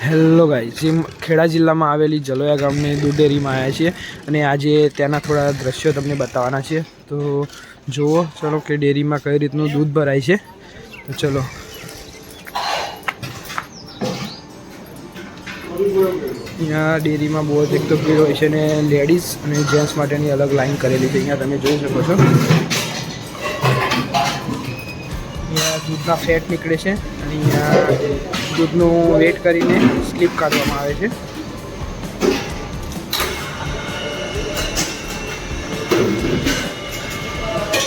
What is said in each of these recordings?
જેમ ખેડા જિલ્લામાં આવેલી જલોયા ગામની દૂધ ડેરીમાં આવ્યા છીએ અને આજે ત્યાંના થોડા દ્રશ્યો તમને બતાવવાના છે તો જુઓ, ચલો કે ડેરીમાં કઈ રીતનું દૂધ ભરાય છે. તો ચલો. અહીંયા ડેરીમાં બહુ જ એક તો ભીડ હોય છે અને લેડીઝ અને જેન્ટ્સ માટેની અલગ લાઈન કરેલી છે. અહીંયા તમે જોઈ શકો છો. અહીંયા દૂધના ફેટ નીકળે છે અને અહીંયા દૂધનું વેટ કરીને સ્લીપ કાઢવામાં આવે છે.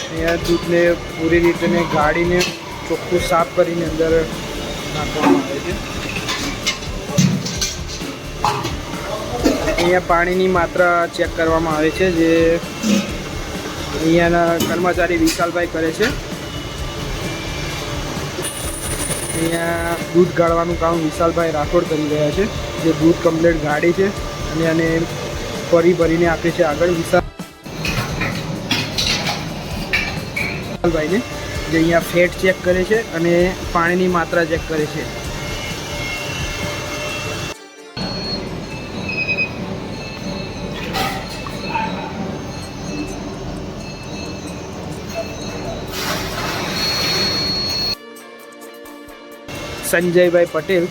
અહીંયા દૂધને પૂરી રીતે ગાળીને ચોખ્ખું સાફ કરીને અંદર નાખવામાં આવે છે. અહીંયા પાણીની માત્રા ચેક કરવામાં આવે છે, જે અહીંયાના કર્મચારી વિશાલભાઈ કરે છે. અહીંયા દૂધ ગાળવાનું કામ વિશાલભાઈ રાઠોડ કરી રહ્યા છે, જે દૂધ કમ્પ્લેટ ગાડી છે અને અને ફરી ભરીને આપે છે આગળ. વિશાલ વિશાલભાઈને જે અહીંયા ફેટ ચેક કરે છે અને પાણીની માત્રા ચેક કરે છે. સંજયભાઈ પટેલ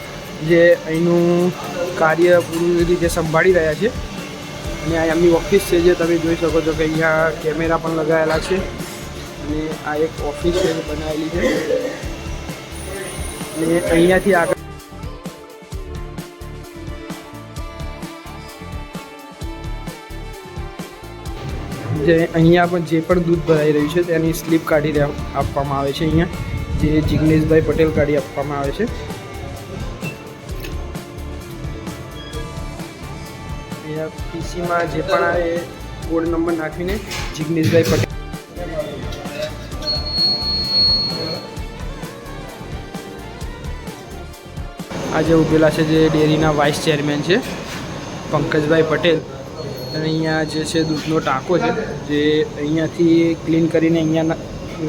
જે અહીંનું કાર્ય પૂરી રીતે સંભાળી રહ્યા છે. અને આ એમની ઓફિસ છે જે તમે જોઈ શકો છો કે અહીંયા કેમેરા પણ લગાવેલા છે. અને આ એક ઓફિસ છે બનાવેલી છે. અને અહીંયાથી આગળ જે અહીંયા પણ જે પણ દૂધ ભરાઈ રહ્યું છે તેની સ્લીપ કાઢી આપવામાં આવે છે અહીંયા. જે જિગ્નેશભાઈ પટેલ કાઢી આપવામાં આવે છે. પીસીમાં જે પણ આવે એ નંબર નાખીને જિગ્નેશભાઈ પટેલ આજે ઉભેલા છે જે ડેરીના વાઇસ ચેરમેન છે, પંકજભાઈ પટેલ. અને અહીંયા જે છે દૂધનો ટાંકો છે, જે અહીંયાથી ક્લીન કરીને અહીંયા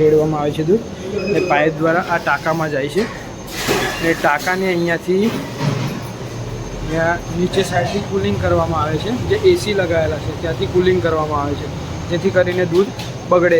રેડવામાં આવે છે દૂધ. અને પાઇપ દ્વારા આ ટાંકામાં જાય છે. અને ટાંકાને અહીંયાથી અહીંયા નીચે સાઈડથી કુલિંગ કરવામાં આવે છે. જે એસી લગાવેલા છે, ત્યાંથી કુલિંગ કરવામાં આવે છે. જેથી કરીને દૂધ બગડે.